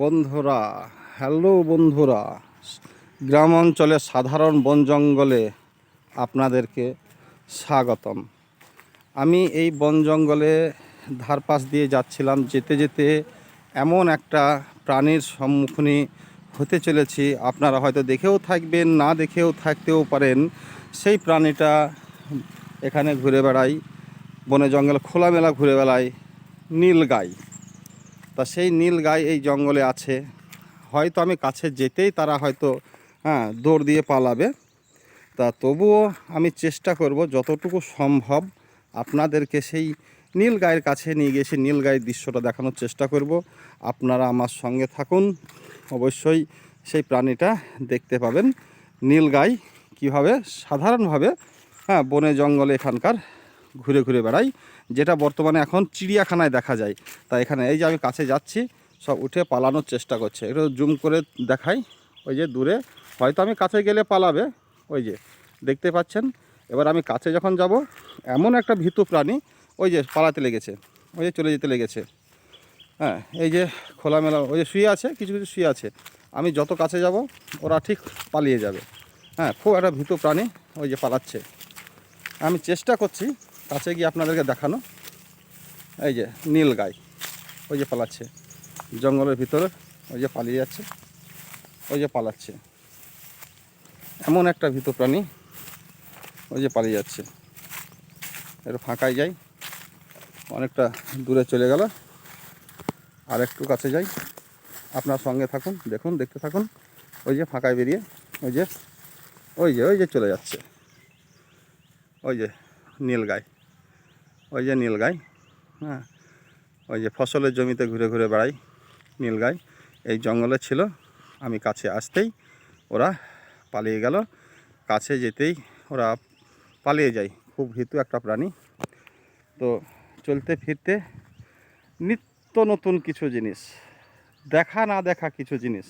বন্ধুরা হ্যালো বন্ধুরা। গ্রাম অঞ্চলে সাধারণ বন জঙ্গলে আপনাদেরকে স্বাগতম। আমি এই বন জঙ্গলে ধারপাশ দিয়ে যাচ্ছিলাম, যেতে যেতে এমন একটা প্রাণীর সম্মুখীন হতে চলেছি। আপনারা হয়তো দেখেও থাকবেন, না দেখেও থাকতেও পারেন। সেই প্রাণীটা এখানে ঘুরে বেড়ায় বনে জঙ্গল খোলামেলা ঘুরে বেড়ায় নীলগাই তা সেই নীল গাই এই জঙ্গলে আছে। হয়তো আমি কাছে যেতেই তারা হয়তো হ্যাঁ দৌড় দিয়ে পালাবে। তা তবুও আমি চেষ্টা করব যতটুকু সম্ভব আপনাদেরকে সেই নীল গায়ের কাছে নিয়ে গিয়ে সেই নীল গায়ের দৃশ্যটা দেখানোর চেষ্টা করব। আপনারা আমার সঙ্গে থাকুন। অবশ্যই সেই প্রাণীটা দেখতে পাবেন। নীল গাই কীভাবে সাধারণভাবে হ্যাঁ বনে জঙ্গলে এখানকার ঘুরে ঘুরে বেড়াই, যেটা বর্তমানে এখন চিড়িয়াখানায় দেখা যায়। তা এখানে এই যে আমি কাছে যাচ্ছি, সব উঠে পালানোর চেষ্টা করছে। একটু জুম করে দেখাই, ওই যে দূরে। হয়তো আমি কাছে গেলে পালাবে, ওই যে দেখতে পাচ্ছেন। এবার আমি কাছে যখন যাব, এমন একটা ভীতু প্রাণী, ওই যে পালাতে লেগেছে, ওই যে চলে যেতে লেগেছে। হ্যাঁ এই যে খোলামেলা, ওই যে শুয়ে আছে, কিছু কিছু শুয়ে আছে। আমি যত কাছে যাব, ওরা ঠিক পালিয়ে যাবে। হ্যাঁ খুব একটা ভীতু প্রাণী ওই যে পালাচ্ছে। আমি চেষ্টা করছি কাছে গিয়ে আপনাদেরকে দেখানো। এই যে নীল গাই, ওই যে পালাচ্ছে। জঙ্গলের ভিতরে ওই যে পালিয়ে যাচ্ছে, ওই যে পালাচ্ছে। এমন একটা ভীত প্রাণী ওই যে পালিয়ে যাচ্ছে। একটু ফাঁকায় যাই, অনেকটা দূরে চলে গেল। আর একটু কাছে যাই, আপনার সঙ্গে থাকুন, দেখুন, দেখতে থাকুন। ওই যে ফাঁকায় বেরিয়ে ওই যে ওই যে ওই যে চলে যাচ্ছে। ওই যে নীল গাই। ওই যে নীল গাই হ্যাঁ? ওই যে ফসলের জমিতে ঘুরে ঘুরে বেড়াই নীল গাই। এই জঙ্গলে ছিল, আমি কাছে আসতেই ওরা পালিয়ে গেল। কাছে যেতেই ওরা পালিয়ে যায়, খুব ভীতু একটা প্রাণী। তো চলতে ফিরতে নিত্য নতুন কিছু জিনিস, দেখা না দেখা কিছু জিনিস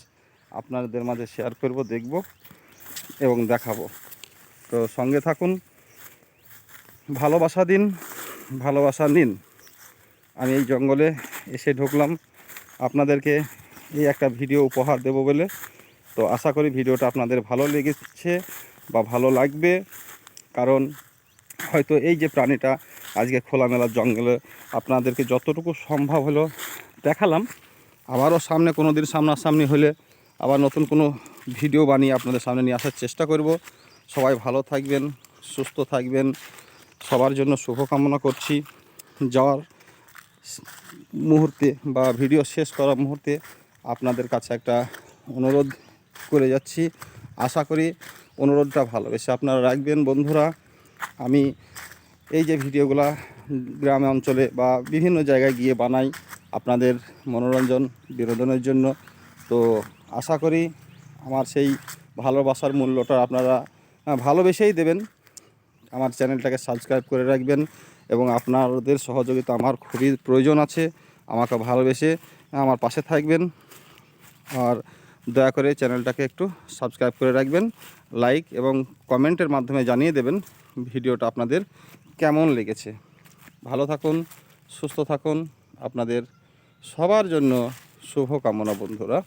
আপনাদের মাঝে শেয়ার করব, দেখব এবং দেখাবো। তো সঙ্গে থাকুন, ভালোবাসা দিন। ভালোবাসা নিন। আমি এই জঙ্গলে এসে ঢুকলাম। আপনাদেরকে এই একটা ভিডিও উপহার দেব বলে। তো আশা করি ভিডিওটা আপনাদের ভালো লেগেছে বা ভালো লাগবে। কারণ হয়তো এই যে প্রাণীটা আজকে খোলামেলা জঙ্গলে আপনাদেরকে যতটুকু সম্ভব হলো দেখালাম। আবারও সামনে কোনো দিন সামনাসামনি হলে আবার নতুন কোনো ভিডিও বানিয়ে আপনাদের সামনে নিয়ে আসার চেষ্টা করব। সবাই ভালো থাকবেন, সুস্থ থাকবেন। সবার জন্য শুভকামনা করছি। যাওয়ার মুহূর্তে বা ভিডিও শেষ করার মুহূর্তে আপনাদের কাছে একটা অনুরোধ করে যাচ্ছি। আশা করি অনুরোধটা ভালোবেসে আপনারা রাখবেন। বন্ধুরা, আমি এই যে ভিডিওগুলা গ্রামে, অঞ্চলে বা বিভিন্ন জায়গায় গিয়ে বানাই আপনাদের মনোরঞ্জন, বিনোদনের জন্য। তো আশা করি আমার সেই ভালোবাসার মূল্যটা আপনারা ভালোবেসেই দেবেন। আমার চ্যানেলটাকে সাবস্ক্রাইব করে রাখবেন এবং আপনাদের সহযোগিতা আমার খুবই প্রয়োজন আছে, আমাকে ভালোবেসে আমার পাশে থাকবেন। আর দয়া করে চ্যানেলটাকে একটু সাবস্ক্রাইব করে রাখবেন, লাইক এবং কমেন্টের মাধ্যমে জানিয়ে দেবেন ভিডিওটা আপনাদের কেমন লেগেছে। ভালো থাকুন, সুস্থ থাকুন, আপনাদের সবার জন্য শুভকামনা বন্ধুরা।